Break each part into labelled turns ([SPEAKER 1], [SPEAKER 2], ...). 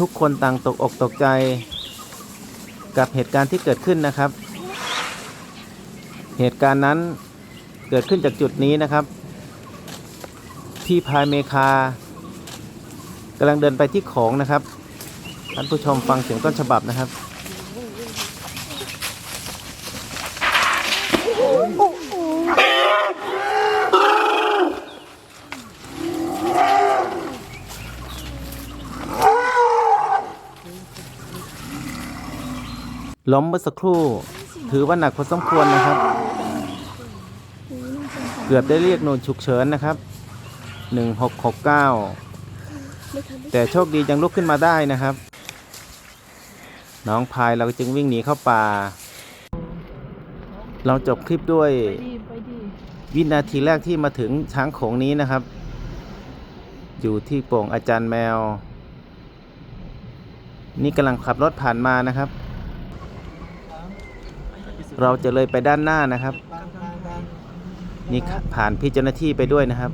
[SPEAKER 1] ทุกคนต่างตกอกตกใจกับเหตุการณ์ที่เกิดขึ้นนะครับ เหตุการณ์นั้นเกิดขึ้นจากจุดนี้นะครับ ที่พายเมคากำลังเดินไปที่ของนะครับท่านผู้ชมฟังเสียงต้นฉบับนะครับ ล้มเมื่อสักครู่ ถือว่าหนักพอสมควรนะครับ เกือบได้เรียกหน่วยฉุกเฉินนะครับ 1669 แต่โชคดียังลุกขึ้นมาได้นะครับ น้องพายเราจึงวิ่งหนีเข้าป่า เราจบคลิปด้วยวินาทีแรกที่มาถึงช้างโขงนี้นะครับ อยู่ที่โป่งอาจารย์แมว นี่กำลังขับรถผ่านมานะครับ เราจะเลยไปด้านหน้านะครับ นี่ผ่านพี่เจ้าหน้าที่ไปด้วยนะครับ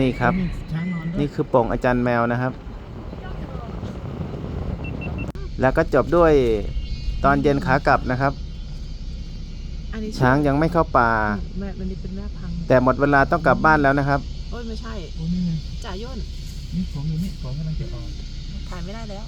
[SPEAKER 1] นี่ครับ นี่คือโป่งอาจารย์แมวนะครับ แล้วก็จบด้วยตอนเย็นขากลับนะครับ
[SPEAKER 2] อันนี้
[SPEAKER 1] ช้างยังไม่เข้าป่า
[SPEAKER 2] แม่มันนี่เป็นแม่พัง
[SPEAKER 1] แต่หมดเวลาต้องกลับบ้านแล้วนะครับ
[SPEAKER 2] โอ้ยไม่ใช่
[SPEAKER 3] โอ้นี่ไง
[SPEAKER 2] จ่าย่น
[SPEAKER 3] นี่ของอยู่นี่ของกำลังจะออก
[SPEAKER 2] ถ่ายไม่ได้แล้ว